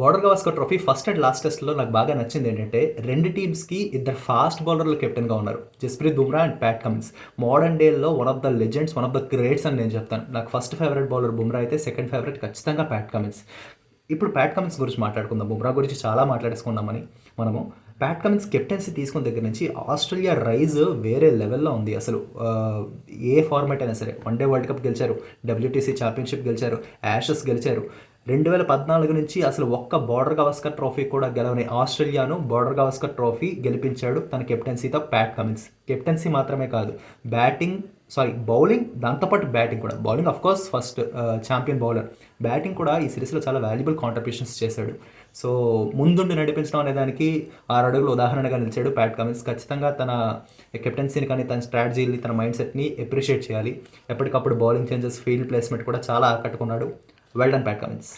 Border Gavaskar trophy first and last టెస్ట్లో నాకు బాగా నచ్చింది ఏంటంటే రెండు టీమ్స్కి ఇద్దరు ఫాస్ట్ బౌలర్లు కెప్టెన్గా ఉన్నారు. Jasprit Bumrah and Pat Cummins modern డేలో one of the legends one of the greats అని నేను చెప్తాను. నాకు ఫస్ట్ ఫేవరెట్ బౌలర్ బుమ్రా అయితే సెకండ్ ఫేవరెట్ ఖచ్చితంగా ప్యాట్ కమిన్స్ ఇప్పుడు ప్యాట్ కమిన్స్ గురించి మాట్లాడుకుందాం. బుమ్రా గురించి చాలా మాట్లాడేసుకుందామని మనము. ప్యాట్ కమిన్స్ కెప్టెన్సీ తీసుకున్న దగ్గర నుంచి ఆస్ట్రేలియా రైజ్ వేరే లెవెల్లో ఉంది అసలు. ఏ ఫార్మాట్ అయినా సరే. వన్ డే వరల్డ్ కప్ గెలిచారు. డబ్ల్యూటీసీ ఛాంపియన్షిప్ గెలిచారు. యాషెస్ గెలిచారు. రెండు వేల పద్నాలుగు నుంచి అసలు ఒక్క బార్డర్ గవస్కర్ ట్రోఫీ కూడా గెలవని ఆస్ట్రేలియాను బార్డర్ గవస్కర్ ట్రోఫీ గెలిపించాడు తన కెప్టెన్సీతో ప్యాట్ కమిన్స్. కెప్టెన్సీ మాత్రమే కాదు బ్యాటింగ్ సారీ బౌలింగ్ దాంతోపాటు బ్యాటింగ్ కూడా. Bowling of course first champion bowler batting కూడా ఈ సిరీస్లో చాలా వాల్యుబుల్ కాంట్రిబ్యూషన్స్ చేశాడు. సో ముందుండి నడిపించడం అనే దానికి ఆరు అడుగులు ఉదాహరణగా నిలిచాడు ప్యాట్ కమిన్స్. ఖచ్చితంగా తన కెప్టెన్సీని కానీ తన స్ట్రాటజీని తన మైండ్ సెట్ని అప్రిషియేట్ చేయాలి. ఎప్పటికప్పుడు బౌలింగ్ చేంజెస్ ఫీల్డ్ ప్లేస్మెంట్ కూడా చాలా ఆకట్టుకున్నాడు. Well done Pat Cummins